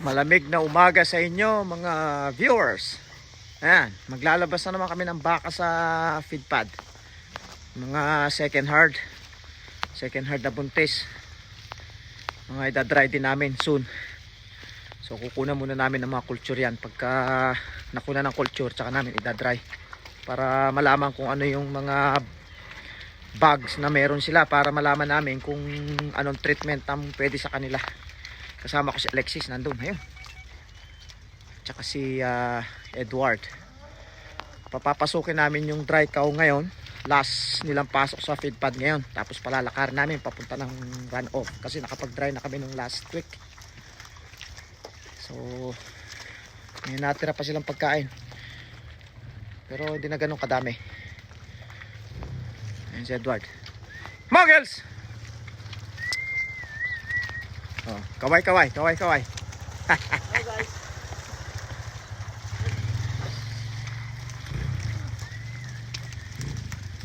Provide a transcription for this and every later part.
Malamig na umaga sa inyo mga viewers. Ayan, maglalabas na naman kami ng baka sa feed pad. Mga second hard. Second hard na buntis. Mga idadry din namin soon. So kukunan muna namin ng mga culture yan. Pagka nakuna ng culture, tsaka namin idadry. Para malaman kung ano yung mga bugs na meron sila. Para malaman namin kung anong treatment ang pwede sa kanila. Kasama ko si Alexis nandun. Ayun. Tsaka si ah, Edward. Papapasukin namin yung dry cow ngayon. Last nilang pasok sa feed pad ngayon. Tapos palalakar namin papunta ng run off. Kasi nakapag-dry na kami nung last week. So, may natira pa silang pagkain. Pero hindi na ganun kadami. Ayan si Edward. Muggles! Oh, kaway kaway, kaway kaway.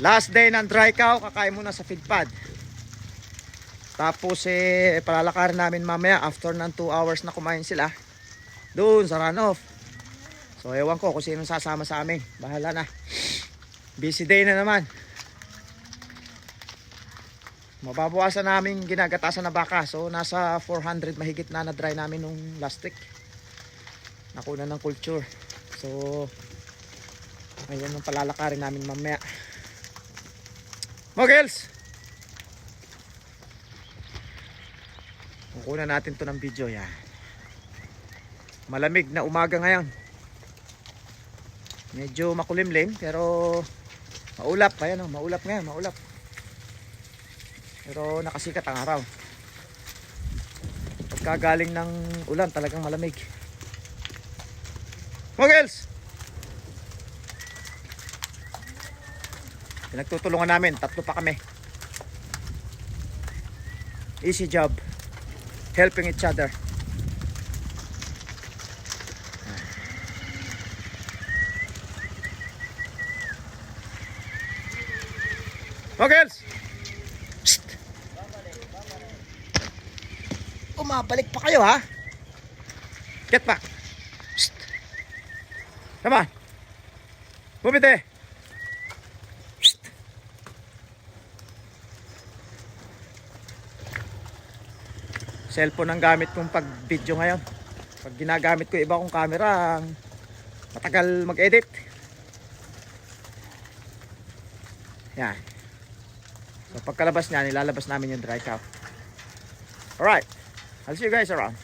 Last day ng dry cow, kakain muna sa feed pad. Tapos eh, palalakarin namin mamaya after ng 2 hours na kumain sila. Doon sa runoff. So ewan ko kung sino sasama sa amin. Bahala na. Busy day na naman. Mababawasan namin ginagatasan na baka. So nasa 400 mahigit na na-dry namin nung last week. Nakuna ng culture. So ayun yung palalakarin namin mamaya. Muggles! Kukunan natin to ng video yan. Malamig na umaga ngayon. Medyo makulimlim pero maulap. Ayan o, maulap ngayon, maulap. Pero nakasikat ang araw. Pagkagaling ng ulan, talagang malamig. Muggles! Pinagtutulungan namin, tatlo pa kami. Easy job. Helping each other. Muggles! Umabalik pa kayo ha? Get back! Psst! Come on! Move it! Cellphone ang gamit kong pag video ngayon. Pag ginagamit ko iba kong camera, matagal mag-edit. Yan. So pagkalabas niya, nilalabas namin yung dry cow. Alright. I'll see you guys around.